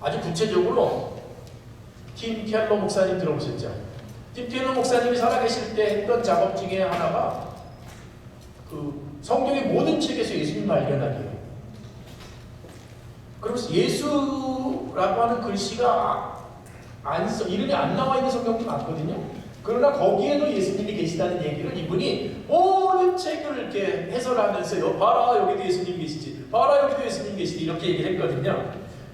아주 구체적으로 팀 켈러 목사님 들어보셨죠? 팀 켈러 목사님이 살아계실 때 했던 작업 중에 하나가 그 성경의 모든 책에서 예수님 발견하기예요. 그러면서 예수라고 하는 글씨가 안 써, 이름이 안 나와 있는 성경도 많거든요. 그러나 거기에도 예수님이 계시다는 얘기를 이분이 모든 책을 이렇게 해설하면서요. 봐라 여기도 예수님 계시지. 봐라 여기도 예수님 계시지. 이렇게 얘기를 했거든요.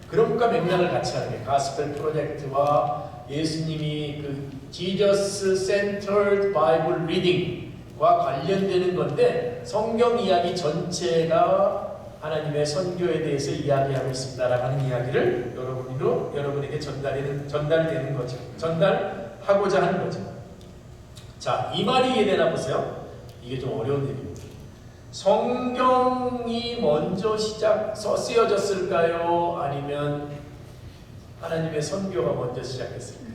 그럼과 맥락을 같이 하는 게 가스펠 프로젝트와 예수님이 그 Jesus Centered Bible Reading과 관련되는 건데 성경 이야기 전체가 하나님의 선교에 대해서 이야기하고 있습니다라는 이야기를 여러분으로 여러분에게 전달되는 전달되는 거죠. 전달하고자 하는 거죠. 자, 이 말이 이해되나 보세요. 이게 좀 어려운 얘기입니다. 성경이 먼저 시작 써 쓰여졌을까요? 아니면 하나님의 선교가 먼저 시작했을까요?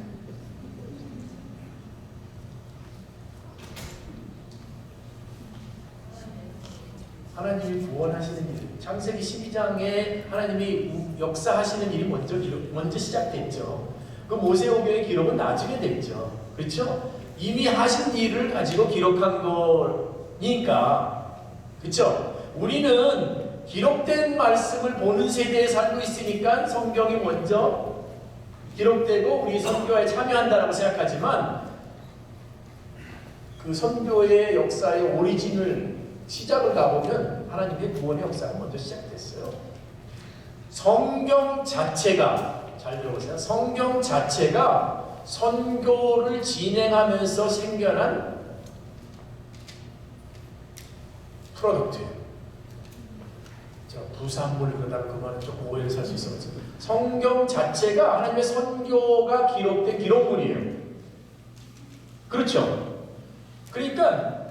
하나님이 구원하시는 일, 창세기 12장에 하나님이 우- 역사하시는 일이 먼저 먼저 시작됐죠. 그 모세오경의 기록은 나중에 됐죠. 그렇죠? 이미 하신 일을 가지고 기록한 거니까, 그렇죠? 우리는 기록된 말씀을 보는 세대에 살고 있으니까 성경이 먼저 기록되고 우리 선교에 참여한다라고 생각하지만 그 선교의 역사의 오리진을 시작을 가보면 하나님의 구원의 역사가 먼저 시작됐어요. 성경 자체가 잘 들어보세요. 성경 자체가 선교를 진행하면서 생겨난 프로덕트예요. 자, 부산물 그러다 그 말은 조금 오해를 살 수 있어서 성경 자체가 하나님의 선교가 기록된 기록물이에요. 그렇죠? 그러니까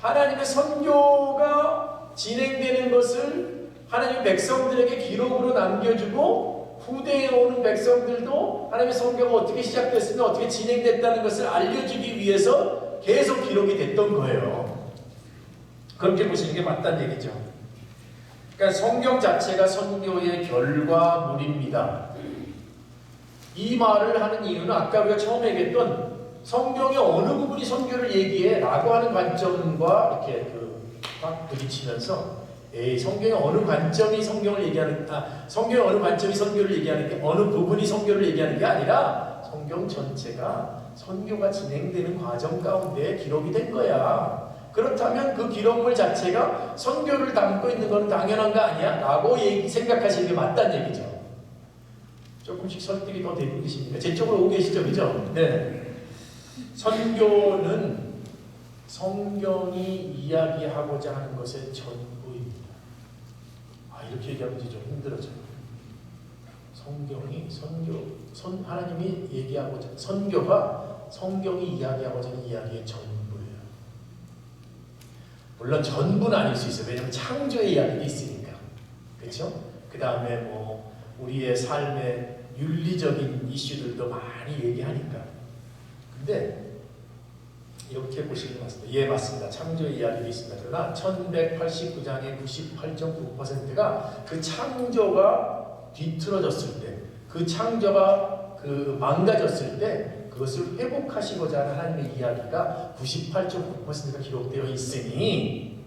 하나님의 선교가 진행되는 것을 하나님 백성들에게 기록으로 남겨주고 후대에 오는 백성들도 하나님의 선교가 어떻게 시작됐으며 어떻게 진행됐다는 것을 알려주기 위해서 계속 기록이 됐던 거예요. 그렇게 보시는 게 맞다는 얘기죠. 그러니까 성경 자체가 선교의 결과물입니다. 이 말을 하는 이유는 아까 우리가 처음에 얘기했던 성경의 어느 부분이 선교를 얘기해 라고 하는 관점과 이렇게 그막 부딪히면서 에이 성경의 어느 관점이 성경을 얘기하는 아 성경의 어느 관점이 선교를 얘기하는 게 어느 부분이 선교를 얘기하는 게 아니라 성경 전체가 선교가 진행되는 과정 가운데 기록이 된 거야. 그렇다면 그 기록물 자체가 선교를 담고 있는 건 당연한 거 아니야? 라고 생각하시는 게 맞다는 얘기죠. 조금씩 설득이 더 되고 계십니까? 제 쪽으로 오고 계시죠? 그죠? 네. 선교는 성경이 이야기하고자 하는 것의 전부입니다. 아, 이렇게 얘기하면 좀 힘들어져요. 성경이 선교, 선, 하나님이 얘기하고자, 선교가 성경이 이야기하고자 하는 이야기의 전부예요. 물론 전부는 아닐 수 있어요. 왜냐하면 창조의 이야기가 있으니까. 그렇죠? 그 다음에 뭐 우리의 삶의 윤리적인 이슈들도 많이 얘기하니까. 근데 이렇게 보시는 게 맞습니다. 예, 맞습니다. 창조의 이야기도 있습니다. 그러나 1189장의 98.9%가 그 창조가 뒤틀어졌을 때, 그 창조가 그 망가졌을 때 그것을 회복하시고자 하는 하나님의 이야기가 98.9%가 기록되어 있으니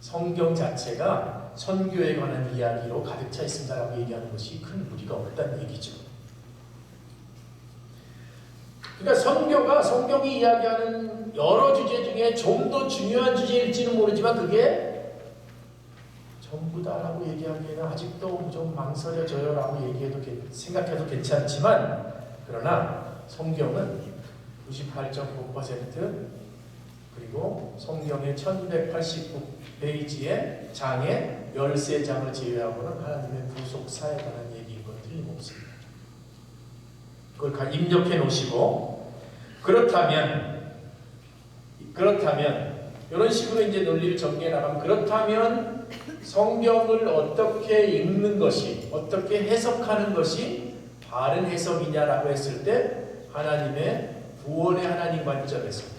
성경 자체가 선교에 관한 이야기로 가득 차 있습니다라고 얘기하는 것이 큰 무리가 없다는 얘기죠. 그러니까 선교가 성경이 이야기하는 여러 주제 중에 좀 더 중요한 주제일지는 모르지만 그게 전부다라고 얘기하기에는 아직도 좀 망설여져요라고 얘기해도 생각해도 괜찮지만 그러나 성경은 98.9% 그리고 성경의 1189페이지의 장에 13장을 제외하고는 하나님의 구속사에 관한 얘기인 건 틀림없습니다. 그걸 입력해 놓으시고 그렇다면 그렇다면 이런 식으로 이제 논리를 전개해 나가면 그렇다면 성경을 어떻게 읽는 것이 어떻게 해석하는 것이 바른 해석이냐라고 했을 때 하나님의 구원의 하나님 관점에서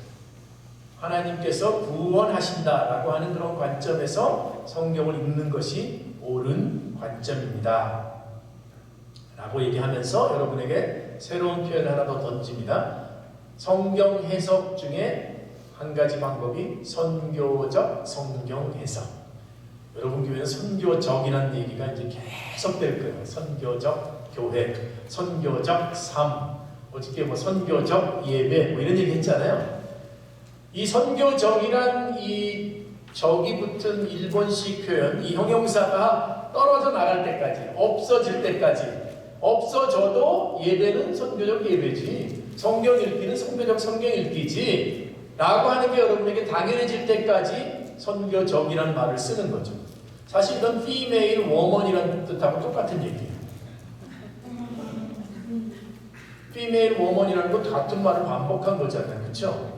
하나님께서 구원하신다라고 하는 그런 관점에서 성경을 읽는 것이 옳은 관점입니다. 라고 얘기하면서 여러분에게 새로운 표현 하나 더 던집니다. 성경 해석 중에 한 가지 방법이 선교적 성경 해석. 여러분 교회는 선교적이라는 얘기가 이제 계속 될 거예요. 선교적 교회, 선교적 삶, 어저께 뭐 선교적 예배 뭐 이런 얘기 했잖아요. 이 선교적이란 이 적이 붙은 일본식 표현, 이 형용사가 떨어져 나갈 때까지, 없어질 때까지, 없어져도 예배는 선교적 예배지, 성경 읽기는 선교적 성경 읽기지, 라고 하는 게 여러분에게 당연해질 때까지 선교적이라는 말을 쓰는 거죠. 사실 이건 female woman이라는 뜻하고 똑같은 얘기예요. female woman이라는 건 같은 말을 반복한 거잖아요. 그렇죠?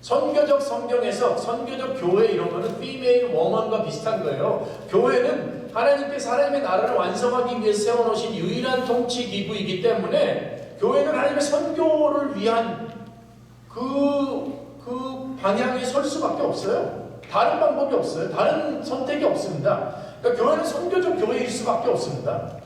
선교적 성경에서 선교적 교회 이런 거는 female woman과 비슷한 거예요. 교회는 하나님께서 하나님의 나라를 완성하기 위해 세워놓으신 유일한 통치 기구이기 때문에 교회는 하나님의 선교를 위한 그, 그 방향에 설 수밖에 없어요. 다른 방법이 없어요. 다른 선택이 없습니다. 그러니까 교회는 선교적 교회일 수밖에 없습니다.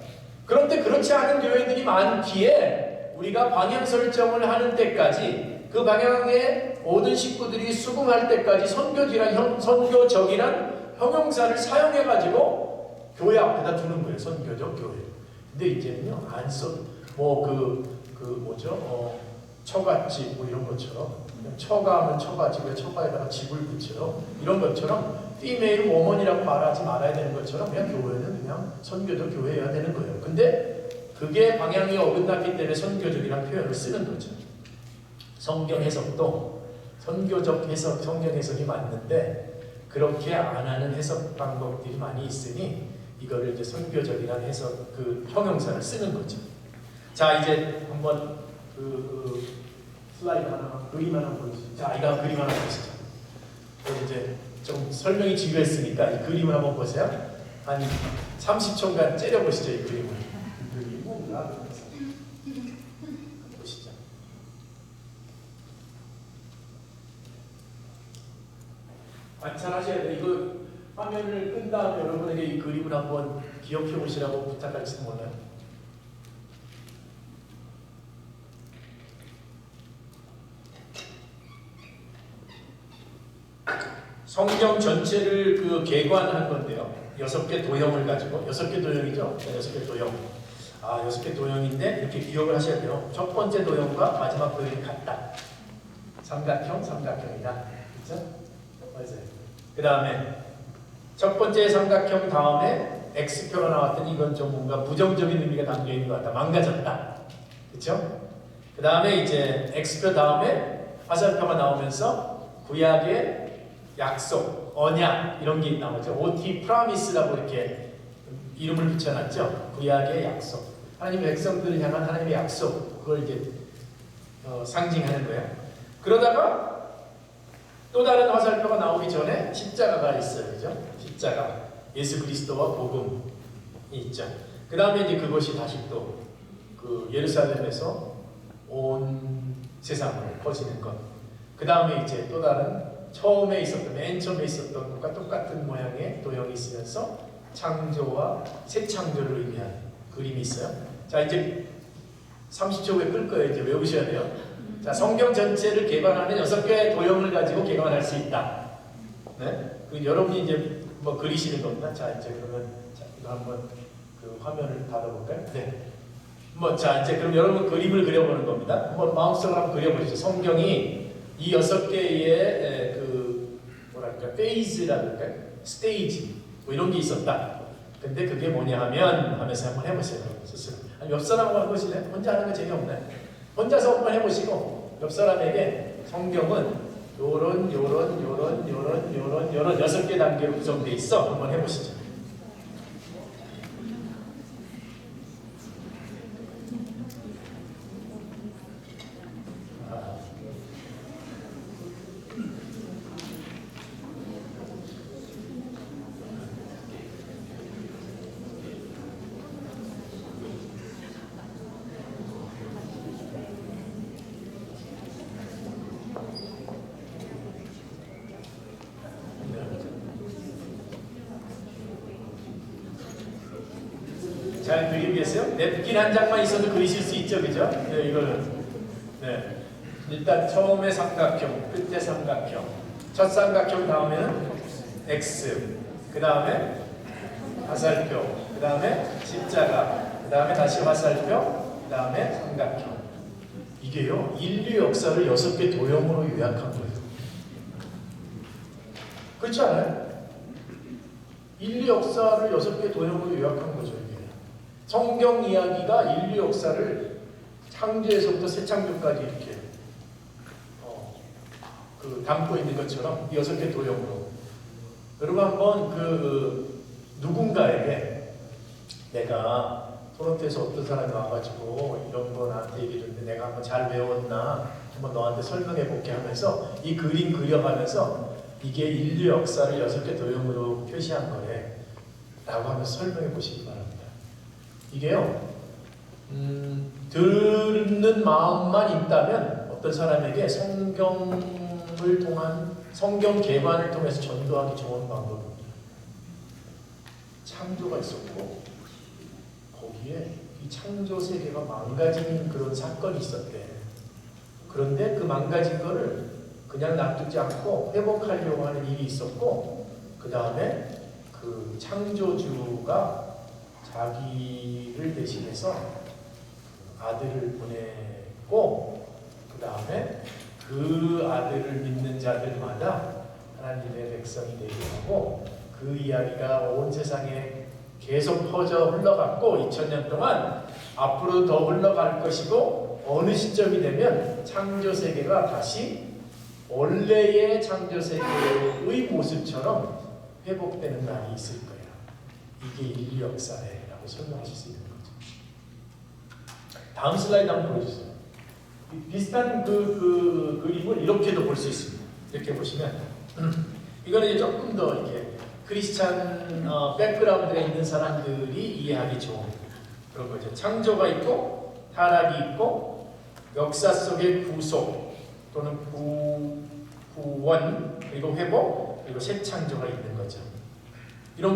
그런데 그렇지 않은 교회들이 많기에 우리가 방향 설정을 하는 때까지 그 방향에 모든 식구들이 수긍할 때까지 선교지란 형, 선교적이란 형용사를 사용해 가지고 교회 앞에다 두는 거예요. 선교적 교회. 근데 이제는요 안 써. 뭐그그 그 뭐죠? 어, 처갓집 뭐 이런 것처럼 처가하면 처가집에 처가에다가 집을 붙여 이런 것처럼 female woman이라고 말하지 말아야 되는 것처럼 그냥 교회는 그냥 선교적 교회여야 되는 거예요. 근데 그게 방향이 어긋났기 때문에 선교적이라는 표현을 쓰는 거죠. 성경 해석도 선교적 해석, 성경 해석이 맞는데 그렇게 안 하는 해석 방법들이 많이 있으니 이거를 이제 선교적이라는 해석 그 형용사를 쓰는 거죠. 자 이제 한번 그, 그 슬라이드 하나 그림 하나 보여주시죠. 자 이거 그림 하나 보시죠. 이제 좀 설명이 지루했으니까 이 그림을 한번 보세요. 한 30초간 째려보시죠 이 그림을. 관찰하셔야 돼요. 이거 화면을 끈 다음에 여러분에게 이 그림을 한번 기억해 보시라고 부탁할지도 몰라요. 성경 전체를 그 개관한 건데요. 여섯 개 도형을 가지고 여섯 개 도형이죠. 네, 여섯 개 도형. 아 여섯 개 도형인데 이렇게 기억을 하셔야 돼요. 첫 번째 도형과 마지막 도형이 같다. 삼각형, 삼각형이다. 그렇죠? 맞아요. 그 다음에 첫 번째 삼각형 다음에 X표가 나왔더니 이건 좀 뭔가 부정적인 의미가 담겨 있는 것 같다. 망가졌다. 그렇죠? 그 다음에 이제 X표 다음에 화살표가 나오면서 구약의 약속, 언약 이런 게 나오죠. OT 프라미스라고 이렇게 이름을 붙여놨죠. 구약의 약속. 하나님의 백성들을 향한 하나님의 약속 그걸 이제 어, 상징하는 거예요. 그러다가 또 다른 화살표가 나오기 전에 십자가가 있어요. 그죠? 십자가. 예수 그리스도와 복음이 있죠. 그 다음에 이제 그것이 다시 또 그 예루살렘에서 온 세상으로 퍼지는 것. 그 다음에 이제 또 다른 처음에 있었던, 맨 처음에 있었던 것과 똑같은 모양의 도형이 있으면서 창조와 새 창조를 의미하는 그림이 있어요. 자, 이제 30초 후에 끌 거예요. 이제 외우셔야 돼요. 자, 성경 전체를 개관하는 여섯 개의 도형을 가지고 개관할 수 있다. 네? 그 여러분이 이제 뭐 그리시는 겁니다. 자, 이제 그러면 자, 이거 한번 그 화면을 닫아볼까요? 네. 뭐, 자, 이제 그럼 여러분 그림을 그려보는 겁니다. 한번 마음속으로 한번 그려보시죠. 성경이 이 여섯 개의 에, 그 페이즈라고 할까요? 스테이지 뭐 이런 게 있었다. 근데 그게 뭐냐 하면 하면서 한번 해보세요. 스스로. 아니, 옆 사람하고 한번 보실래요? 혼자 하는 거 재미없네. 혼자서 한번 해보시고 옆 사람에게 성경은 요런 요런 요런 요런 요런 요런 여섯 개 단계로 구성돼 있어. 한번 해보시죠. 아, 네. 냅킨 한 장만 있어도 그리실 수 있죠, 그죠? 네, 이거는. 네. 일단 처음에 삼각형, 끝에 삼각형, 첫 삼각형 다음에는 X, 그 다음에 화살표, 그 다음에 십자가, 그 다음에 다시 화살표, 그 다음에 삼각형. 이게요, 인류 역사를 여섯 개 도형으로 요약한 거예요. 그렇지 않아요? 인류 역사를 여섯 개 도형으로 요약한 거죠. 성경 이야기가 인류 역사를 창조에서부터 새창조까지 이렇게 어, 그 담고 있는 것처럼 여섯 개 도형으로. 여러분 한번 그 누군가에게 내가 토론토에서 어떤 사람이 와가지고 이런 거 나한테 얘기했는데 내가 한번 잘 외웠나 한번 너한테 설명해 볼게 하면서 이 그림 그려가면서 이게 인류 역사를 여섯 개 도형으로 표시한 거래 라고 하면서 설명해 보시기 바랍니다. 이게요 음, 듣는 마음만 있다면 어떤 사람에게 성경을 통한 성경 개관을 통해서 전도하기 좋은 방법입니다. 창조가 있었고 거기에 이 창조 세계가 망가진 그런 사건이 있었대. 그런데 그 망가진 거를 그냥 놔두지 않고 회복하려고 하는 일이 있었고 그 다음에 그 창조주가 자기를 대신해서 아들을 보내고 그 다음에 그 아들을 믿는 자들마다 하나님의 백성이 되게 하고 그 이야기가 온 세상에 계속 퍼져 흘러갔고 2000년 동안 앞으로 더 흘러갈 것이고 어느 시점이 되면 창조 세계가 다시 원래의 창조 세계의 모습처럼 회복되는 날이 있을 거야. 이게 인류 역사래라고 설명하실 수 있는 거죠. 다음 슬라이드 한번 보여주세요. 비- 비슷한 그, 그 그림을 이렇게도 볼 수 있습니다. 이렇게 보시면 이거는 이제 조금 더 이렇게 크리스찬 어, 백그라운드가 있는 사람들이 이해하기 좋은 그런 거죠. 창조가 있고 타락이 있고 역사 속의 구속 또는 구, 구원 그리고 회복 그리고 새 창조가 있는 거죠.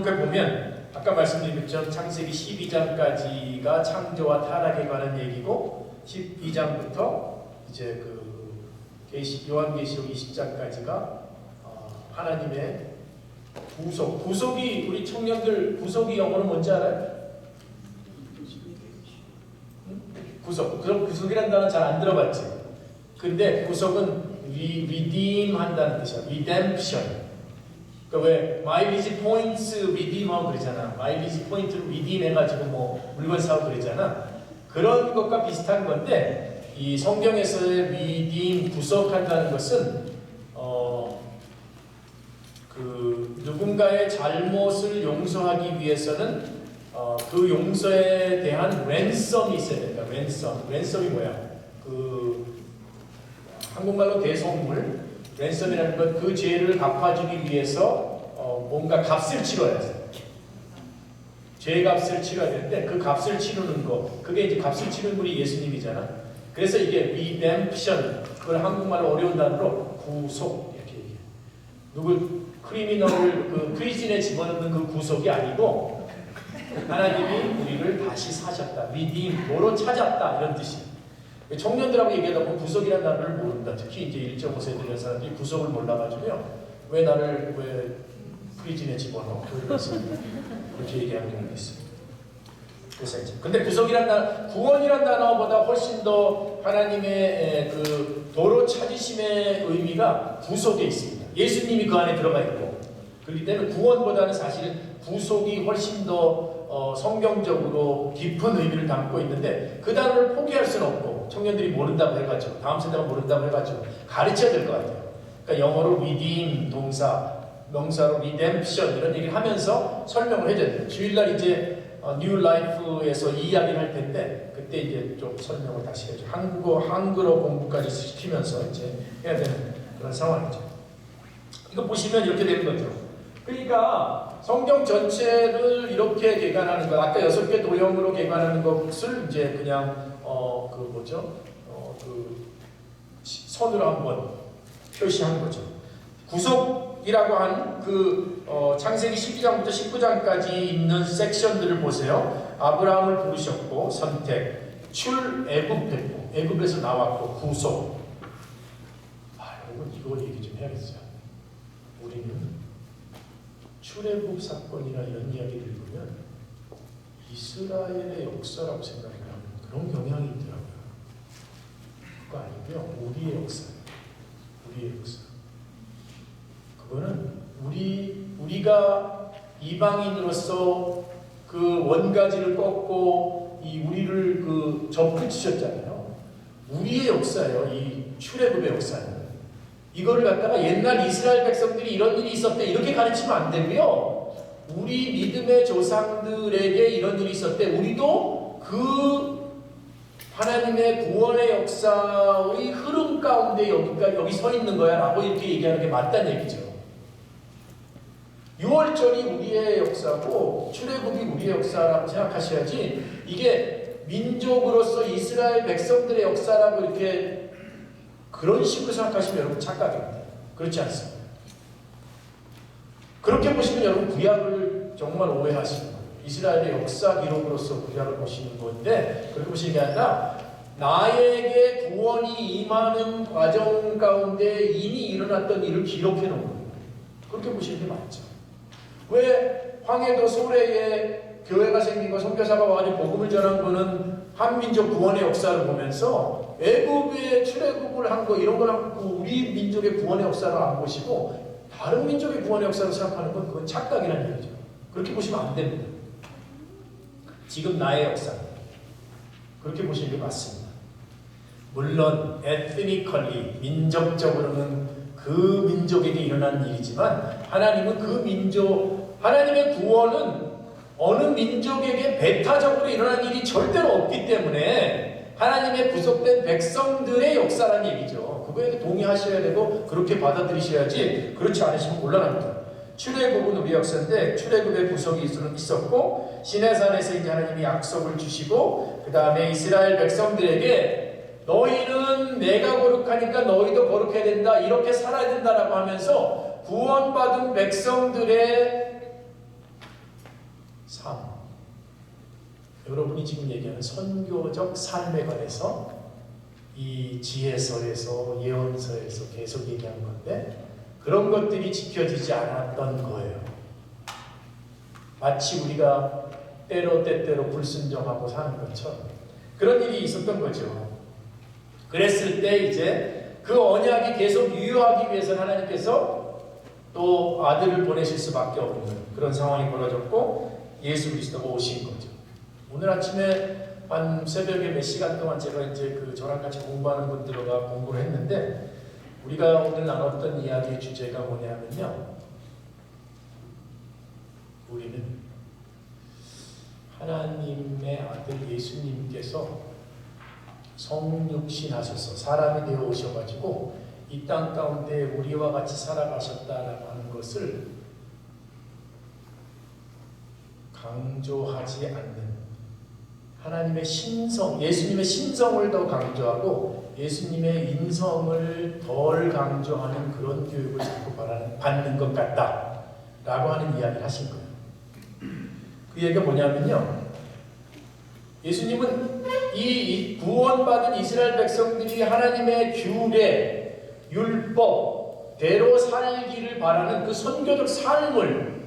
걸 보면 아까 말씀드린 것처럼 창세기 12장까지가 창조와 타락에 관한 얘기고 12장부터 이제 그 계시 요한계시록 20장까지가 어, 하나님의 구속 구속이 우리 청년들 구속이 영어로 뭔지 알아요? 응? 구속 그럼 구속이라는 단어 잘 안 들어봤지? 근데 구속은 리, redeem 한다는 뜻이야 redemption 그러니까 왜 마일리지 포인트 리딤하고 그러잖아. 마일리지 포인트를 리딤해가지고 뭐 물건 사고 그러잖아. 그런 것과 비슷한 건데 이 성경에서의 리딤 구속한다는 것은 어 그 누군가의 잘못을 용서하기 위해서는 어, 그 용서에 대한 랜섬이 있어야 된다. 랜섬. 랜섬이 뭐야? 그 한국말로 대성물. 랜섬이라는 건 그 죄를 갚아주기 위해서 어, 뭔가 값을 치러야 돼. 죄 값을 치러야 되는데 그 값을 치르는 거 그게 이제 값을 치르는 분이 예수님이잖아. 그래서 이게 redemption 그걸 한국말로 어려운 단어로 구속 이렇게 얘기해. 누구 크리미널을 그 프리즌에 집어넣는 그 구속이 아니고 하나님이 우리를 다시 사셨다. redeem 도로 찾았다 이런 뜻이. 청년들하고 얘기하다 보면 구속이라는 단어를 모른다. 특히 이제 1.5세 되는 사람들이 구속을 몰라가지고요. 왜 나를 왜 프리즌에 집어넣어? 그래서 그렇게 얘기하는 경우도 있습니다. 그래서 이제 근데 구속이란 단어, 구원이란 단어보다 훨씬 더 하나님의 에, 그 도로 찾으심의 의미가 구속에 있습니다. 예수님이 그 안에 들어가 있고 그렇기 때문에 구원보다는 사실은 구속이 훨씬 더 어, 성경적으로 깊은 의미를 담고 있는데 그 단어를 포기할 수는 없고 청년들이 모른다고 해가지고 다음 세대가 모른다고 해가지고 가르쳐야 될 것 같아요. 그러니까 영어로 redeem 동사, 명사로 redemption 이런 얘기를 하면서 설명을 해줘야 돼요. 주일날 이제 어, 뉴 라이프에서 이 이야기를 할 텐데 그때 이제 좀 설명을 다시 해줘. 한국어, 한글어 공부까지 시키면서 이제 해야 되는 그런 상황이죠. 이거 보시면 이렇게 되는 거죠. 그러니까 성경 전체를 이렇게 개관하는 것, 아까 여섯 개 도형으로 개관하는 것을 이제 그냥 어 그 뭐죠? 어 그 선으로 한번 표시한 거죠. 구속이라고 하는 그 어, 창세기 12장부터 19장까지 있는 섹션들을 보세요. 아브라함을 부르셨고 선택, 출애굽했고 애굽에서 나왔고 구속. 아 여러분 이거 얘기 좀 해야겠어요. 우리는 출애굽 사건이나 이런 이야기를 보면 이스라엘의 역사라고 생각을 하는 그런 경향이 있더라고요. 그거 아니고요. 우리의 역사예요. 우리의 역사. 그거는 우리 우리가 이방인으로서 그 원가지를 꺾고 이 우리를 그 접붙이셨잖아요. 우리의 역사예요. 이 출애굽의 역사는. 이거를 갖다가 옛날 이스라엘 백성들이 이런 일이 있었대 이렇게 가르치면 안 되고요. 우리 믿음의 조상들에게 이런 일이 있었대. 우리도 그 하나님의 구원의 역사의 흐름 가운데 여기가 여기 서 있는 거야라고 이렇게 얘기하는 게 맞다는 얘기죠. 6월절이 우리의 역사고 출애굽이 우리의 역사라고 생각하셔야지 이게 민족으로서 이스라엘 백성들의 역사라고 이렇게 그런 식으로 생각하시면 여러분 착각입니다. 그렇지 않습니다. 그렇게 보시면 여러분 구약을 정말 오해하시는 거예요. 이스라엘의 역사 기록으로서 구약을 보시는 건데 그렇게 보시는 게 아니라 나에게 구원이 임하는 과정 가운데 이미 일어났던 일을 기록해 놓은 거예요. 그렇게 보시는 게 맞죠. 왜 황해도 소래에 교회가 생긴 거 선교사가 와가지고 복음을 전한 거는 한민족 구원의 역사를 보면서 애굽의 출애굽을 한 거 이런 걸 하고 우리 민족의 구원의 역사를 안 보시고 다른 민족의 구원의 역사를 생각하는 건 그건 착각이라는 얘기죠. 그렇게 보시면 안 됩니다. 지금 나의 역사 그렇게 보시는 게 맞습니다. 물론 에트니컬리 민족적으로는 그 민족에게 일어난 일이지만 하나님은 그 민족 하나님의 구원은 어느 민족에게 배타적으로 일어난 일이 절대로 없기 때문에 하나님의 구속된 백성들의 역사라는 얘기죠. 그거에 동의하셔야 되고 그렇게 받아들이셔야지 그렇지 않으시면 곤란합니다. 출애굽은 우리 역사인데 출애굽의 구속이 있었고 시내산에서 이제 하나님이 약속을 주시고 그 다음에 이스라엘 백성들에게 너희는 내가 거룩하니까 너희도 거룩해야 된다 이렇게 살아야 된다라고 하면서 구원받은 백성들의 삶 여러분이 지금 얘기하는 선교적 삶에 관해서 이 지혜서에서 예언서에서 계속 얘기한 건데 그런 것들이 지켜지지 않았던 거예요. 마치 우리가 때로 때때로 불순종하고 사는 것처럼 그런 일이 있었던 거죠. 그랬을 때 이제 그 언약이 계속 유효하기 위해서 하나님께서 또 아들을 보내실 수밖에 없는 그런 상황이 벌어졌고 예수 그리스도가 오신 거죠. 오늘 아침에 한 새벽에 몇 시간 동안 제가 이제 그 저랑 같이 공부하는 분들과 공부를 했는데 우리가 오늘 나눴던 이야기의 주제가 뭐냐면요. 우리는 하나님의 아들 예수님께서 성육신 하셔서 사람이 되어 오셔가지고 이 땅 가운데 우리와 같이 살아가셨다라고 하는 것을 강조하지 않는 하나님의 신성, 예수님의 신성을 더 강조하고 예수님의 인성을 덜 강조하는 그런 교육을 자꾸 받는 것 같다 라고 하는 이야기를 하신 거예요. 그 얘기가 뭐냐면요. 예수님은 이 구원받은 이스라엘 백성들이 하나님의 규례, 율법, 대로 살기를 바라는 그 선교적 삶을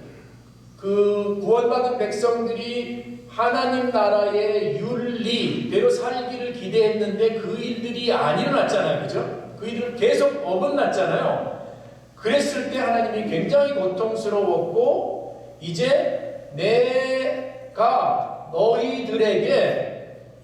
그 구원받은 백성들이 하나님 나라의 윤리, 대로 살기를 기대했는데 그 일들이 안 일어났잖아요. 그죠? 그 일을 계속 어긋났잖아요. 그랬을 때 하나님이 굉장히 고통스러웠고, 이제 내가 너희들에게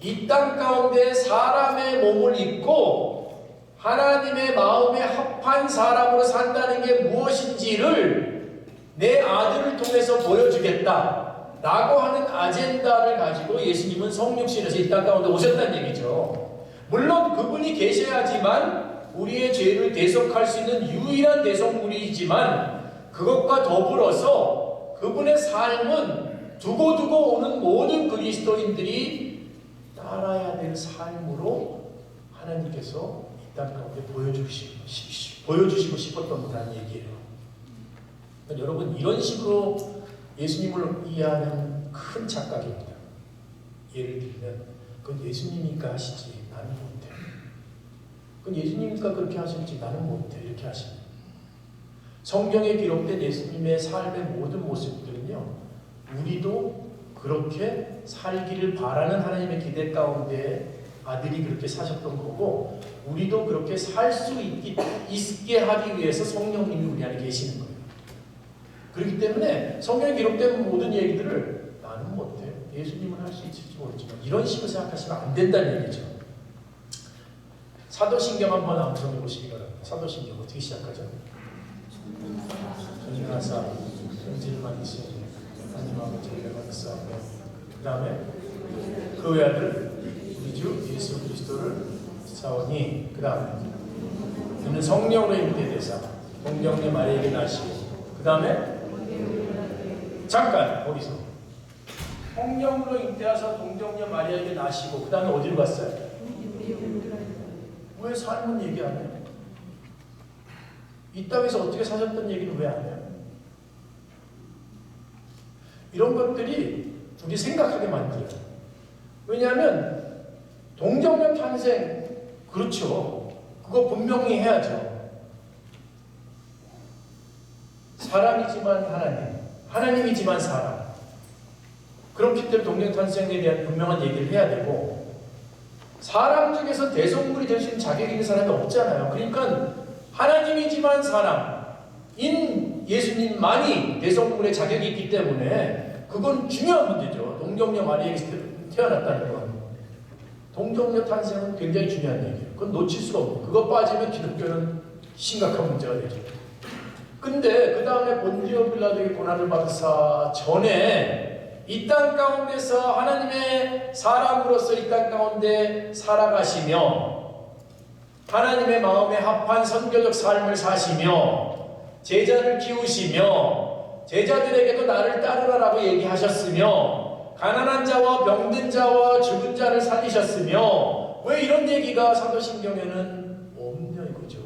이 땅 가운데 사람의 몸을 입고 하나님의 마음에 합한 사람으로 산다는 게 무엇인지를 내 아들을 통해서 보여주겠다. 라고 하는 아젠다를 가지고 예수님은 성육신에서 이 땅 가운데 오셨다는 얘기죠. 물론 그분이 계셔야지만 우리의 죄를 대속할 수 있는 유일한 대속물이지만 그것과 더불어서 그분의 삶은 두고두고 오는 모든 그리스도인들이 따라야 될 삶으로 하나님께서 이 땅 가운데 보여주시고, 싶었던 분이라는 얘기예요. 그러니까 여러분 이런 식으로 예수님을 이해하는 큰 착각입니다. 예를 들면 그건 예수님이니까 하시지 나는 못해. 그건 예수님이니까 그렇게 하셨지 나는 못해 이렇게 하십니다. 성경에 기록된 예수님의 삶의 모든 모습들은요 우리도 그렇게 살기를 바라는 하나님의 기대 가운데 아들이 그렇게 사셨던 거고 우리도 그렇게 살 수 있게 하기 위해서 성령님이 우리 안에 계시는 거예요. 그렇기 때문에 성경에 기록된 모든 얘기들을 나는 못해. 예수님은 할 수 있을지 모르지만 이런 식으로 생각하시면 안 된다는 얘기죠. 사도신경 한번 암송해 보시기 바랍니다. 사도신경 어떻게 시작하죠? 전능하사 성질만 있으니 하나님 아버지를 받사오며 그 다음에 그 외아들 우리 주 예수 그리스도를 사오니 그 다음에 그는 성령으로 임대되사 동정녀 마리에게 나시고 그 다음에 잠깐 거기서 성령으로 임대하사 동정녀 마리아에게 나시고 그 다음에 어디로 갔어요? 왜 삶은 얘기 안 해요? 이 땅에서 어떻게 사셨던 얘기는 왜 안 해요? 이런 것들이 우리 생각하게 만들어요. 왜냐하면 동정녀 탄생 그렇죠. 그거 분명히 해야죠. 사람이지만 하나님, 하나님이지만 사람. 그렇기 때문에 동정 탄생에 대한 분명한 얘기를 해야 되고 사람 중에서 대성물이 될 수 있는 자격이 있는 사람이 없잖아요. 그러니까 하나님이지만 사람인 예수님만이 대성물의 자격이 있기 때문에 그건 중요한 문제죠. 동정녀 마리에게서 태어났다는 건. 동정녀 탄생은 굉장히 중요한 얘기예요. 그건 놓칠 수가 없고 그거 빠지면 기독교는 심각한 문제가 되죠. 근데 그 다음에 본디오 빌라도에게 고난을 받으사 전에 이 땅 가운데서 하나님의 사람으로서 이 땅 가운데 살아가시며 하나님의 마음에 합한 선교적 삶을 사시며 제자를 키우시며 제자들에게도 나를 따르라라고 얘기하셨으며 가난한 자와 병든 자와 죽은 자를 살리셨으며 왜 이런 얘기가 사도신경에는 없냐 이거죠.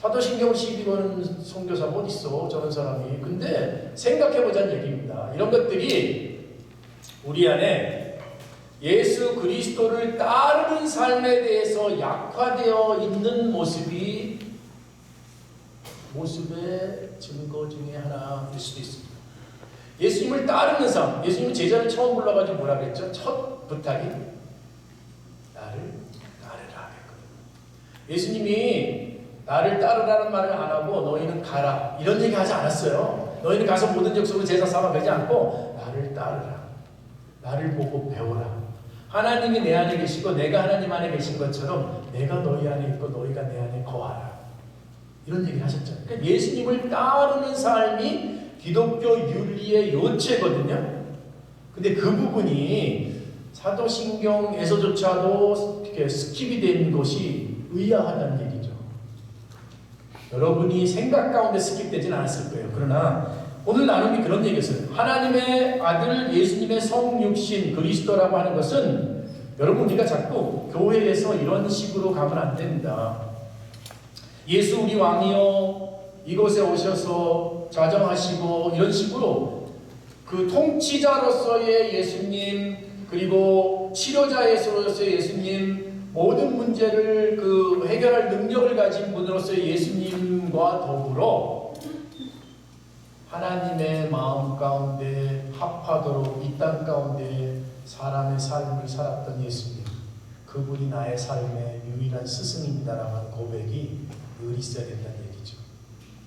사도신경 12권은 선교사가 어디 있어 저런 사람이. 근데 생각해보자는 얘기입니다. 이런 것들이 우리 안에 예수 그리스도를 따르는 삶에 대해서 약화되어 있는 모습이 모습의 증거 중에 하나일 수도 있습니다. 예수님을 따르는 삶, 예수님은 제자를 처음 불러가지고 뭐라 그랬죠? 첫 부탁이 나를 따르라 했거든요. 예수님이 나를 따르라는 말을 안 하고 너희는 가라 이런 얘기 하지 않았어요. 너희는 가서 모든 족속으로 제자 삼아 되지 않고 나를 따르라. 나를 보고 배워라. 하나님이 내 안에 계시고 내가 하나님 안에 계신 것처럼 내가 너희 안에 있고 너희가 내 안에 거하라. 이런 얘기를 하셨잖아요. 그러니까 예수님을 따르는 삶이 기독교 윤리의 요체거든요. 근데 그 부분이 사도신경에서조차도 스킵이 된 것이 의아하다는 얘기죠. 여러분이 생각 가운데 스킵되진 않았을 거예요. 그러나 오늘 나눔이 그런 얘기였어요. 하나님의 아들 예수님의 성육신 그리스도라고 하는 것은 여러분 우리가 자꾸 교회에서 이런 식으로 가면 안 됩니다. 예수 우리 왕이여 이곳에 오셔서 자정하시고 이런 식으로 그 통치자로서의 예수님 그리고 치료자로서의 예수님 모든 문제를 그 해결할 능력을 가진 분으로서의 예수님과 더불어 하나님의 마음 가운데 합하도록 이 땅 가운데 사람의 삶을 살았던 예수님 그분이 나의 삶의 유일한 스승입니다라는 고백이 늘 있어야 된다는 얘기죠.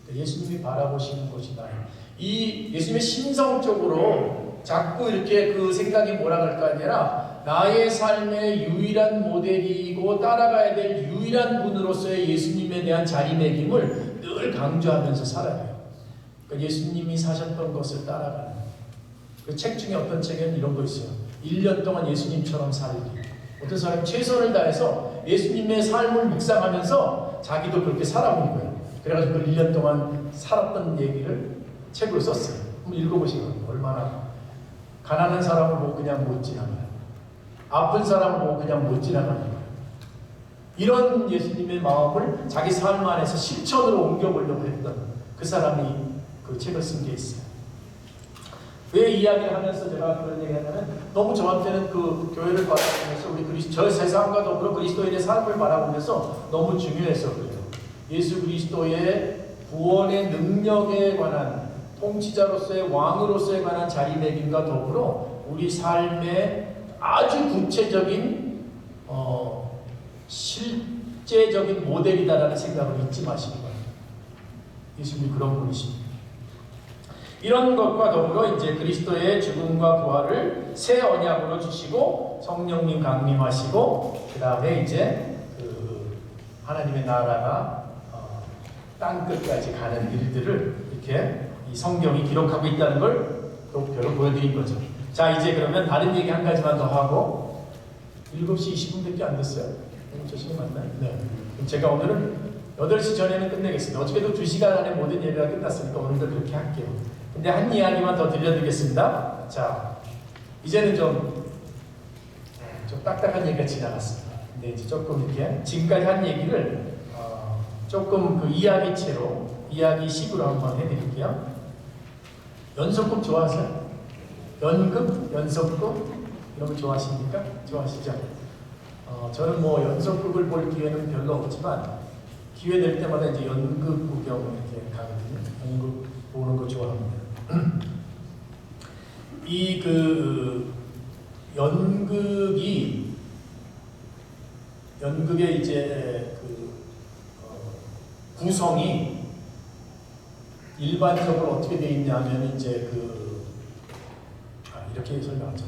그러니까 예수님이 바라보시는 것이 나의 이 예수님의 심성적으로 자꾸 이렇게 그 생각이 뭐라 그럴까 아니라 나의 삶의 유일한 모델이고 따라가야 될 유일한 분으로서의 예수님에 대한 자리매김을 늘 강조하면서 살아요. 그러니까 예수님이 사셨던 것을 따라가는 그 책 중에 어떤 책에는 이런 거 있어요. 1년 동안 예수님처럼 살기. 어떤 사람이 최선을 다해서 예수님의 삶을 묵상하면서 자기도 그렇게 살아본 거예요. 그래가지고 그 1년 동안 살았던 얘기를 책으로 썼어요. 한번 읽어보시면 얼마나 가난한 사람을 보고 그냥 못 지나가요. 아픈 사람을 보고 그냥 못 지나가는. 이런 예수님의 마음을 자기 삶 안에서 실천으로 옮겨보려고 했던 그 사람이 그 책을 쓴 게 있어요. 왜 이야기를 하면서 제가 그런 얘기 하냐면 너무 저한테는 그 교회를 바라보면서 우리 그리스 저 세상과 더불어 그리스도인의 삶을 바라보면서 너무 중요해서 그래요. 예수 그리스도의 구원의 능력에 관한 통치자로서의 왕으로서에 관한 자리매김과 더불어 우리 삶의 아주 구체적인 어, 실제적인 모델이다라는 생각을 잊지 마시기 바랍니다. 예수님 그런 분이십니다. 이런 것과 더불어 이제 그리스도의 죽음과 부활을 새 언약으로 주시고 성령님 강림하시고 그 다음에 이제 그 하나님의 나라가 어, 땅 끝까지 가는 일들을 이렇게 이 성경이 기록하고 있다는 걸 도표로 보여드린 거죠. 자 이제 그러면 다른 얘기 한 가지만 더 하고 7시 20분밖에 안 됐어요. 오늘 저 시간 맞나요? 네. 그럼 제가 오늘은 8시 전에는 끝내겠습니다. 어저께도 2시간 안에 모든 예배가 끝났으니까 오늘도 그렇게 할게요. 근데 한 이야기만 더 들려드리겠습니다. 자, 이제는 좀, 좀 딱딱한 얘기가 지나갔습니다. 근데 이제 조금 이렇게 지금까지 한 얘기를 어, 조금 그 이야기체로, 이야기식으로 한번 해드릴게요. 연속극 좋아하세요? 연극? 연속극? 이런 거 좋아하십니까? 좋아하시죠? 어, 저는 뭐 연속극을 볼 기회는 별로 없지만 기회 될 때마다 이제 연극 구경을 이렇게 가거든요. 연극 보는 거 좋아합니다. 이 그 연극이 연극의 이제 그 어, 구성이 일반적으로 어떻게 되어 있냐면 이제 그 아, 이렇게 설명하죠.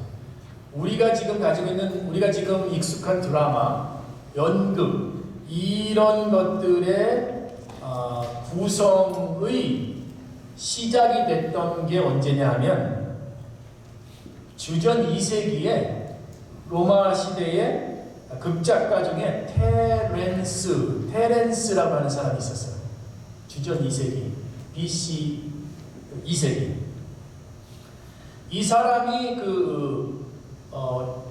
우리가 지금 가지고 있는 우리가 지금 익숙한 드라마, 연극 이런 것들의 어, 구성의 시작이 됐던 게 언제냐 하면 주전 2세기에 로마 시대에 극작가 중에 테렌스, 테렌스라고 하는 사람이 있었어요. 주전 2세기, BC 2세기. 이 사람이 그 어,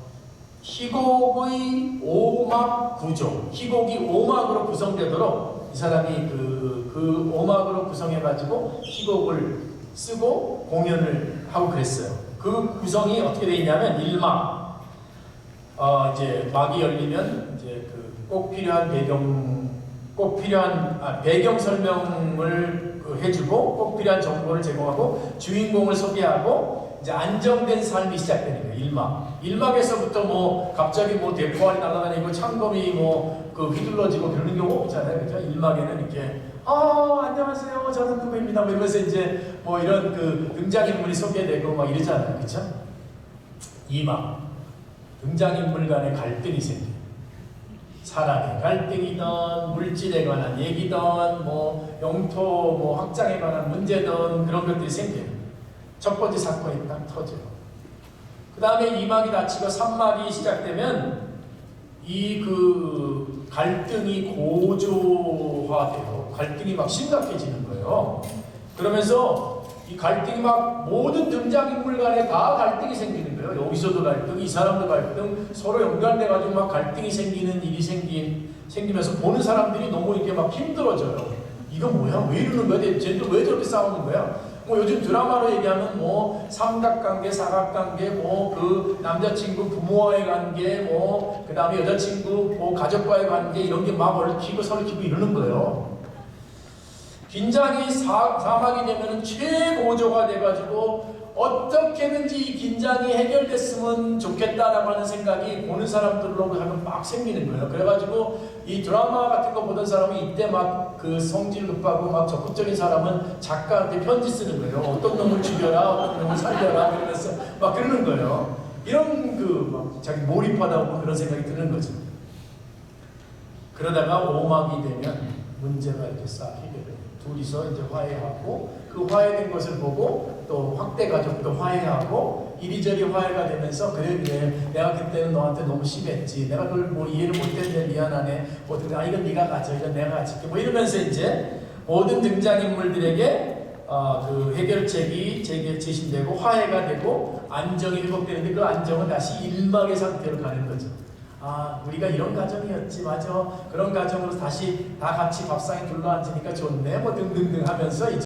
희곡의 오막 구조, 희곡이 오막으로 구성되도록 이 사람이 그, 그 오막으로 구성해가지고 희곡을 쓰고 공연을 하고 그랬어요. 그 구성이 어떻게 되어 있냐면 일막, 어, 이제 막이 열리면 이제 그 꼭 필요한 배경, 꼭 필요한 아, 배경 설명을 그 해주고 꼭 필요한 정보를 제공하고 주인공을 소개하고 이제 안정된 삶이 시작되는 거예요. 일막. 일막에서부터 뭐 갑자기 뭐 대포알이 날아다니고 창검이 뭐 그 휘둘러지고 그러는 경우 없잖아요. 그죠? 일막에는 이렇게 아 안녕하세요 저는 누구입니다 뭐 이러면서 이제 뭐 이런 그 등장인물이 소개되고 막 이러잖아요. 그죠? 이막. 등장인물 간의 갈등이 생겨요. 사랑의 갈등이든 물질에 관한 얘기든 뭐 영토 뭐 확장에 관한 문제든 그런 것들이 생겨요. 첫 번째 사건이 딱 터져요. 그 다음에 2막이 닫히고 3막이 시작되면 이 그 갈등이 고조화돼요. 갈등이 막 심각해지는 거예요. 그러면서 이 갈등이 막 모든 등장인물 간에 다 갈등이 생기는 거예요. 여기서도 갈등, 이 사람도 갈등, 서로 연관돼가지고 막 갈등이 생기는 일이 생긴, 생기면서 보는 사람들이 너무 이렇게 막 힘들어져요. 이거 뭐야? 왜 이러는 거야? 쟤들 왜 저렇게 싸우는 거야? 뭐 요즘 드라마로 얘기하면 뭐 삼각관계, 사각관계, 뭐 그 남자친구 부모와의 관계, 뭐 그 다음에 여자친구 뭐 가족과의 관계 이런 게 막 얽히고 설키고 이러는 거예요. 긴장이 사, 사막이 되면 최고조가 돼가지고 어떻게든지 이 긴장이 해결됐으면 좋겠다라고 하는 생각이 보는 사람들로 하면 막 생기는 거예요. 그래가지고 이 드라마 같은 거 보던 사람이 이때 막 그 성질 급하고 막 적극적인 사람은 작가한테 편지 쓰는 거예요. 어떤 놈을 죽여라, 어떤 놈을 살려라 그러면서 막 그러는 거예요. 이런 그막 자기 몰입하다 보면 그런 생각이 드는 거죠. 그러다가 오막이 되면 문제가 이렇게 싹 해결돼요. 둘이서 이제 화해하고 그 화해된 것을 보고 또 확대 가족도 화해하고 이리저리 화해가 되면서 그래 그래. 내가 그때는 너한테 너무 심했지. 내가 그걸 뭐 이해를 못했는데 미안하네 어떻게 아 이건 네가 가져. 이건 내가 가질게. 뭐 이러면서 이제 모든 등장인물들에게 어, 그 해결책이 제시되고 화해가 되고 안정이 회복되는데 그 안정은 다시 일막의 상태로 가는 거죠. 아, 우리가 이런 가정이었지, 맞아. 그런 가정으로 다시 다 같이 밥상에 둘러앉으니까 좋네, 뭐 등등등 하면서 이제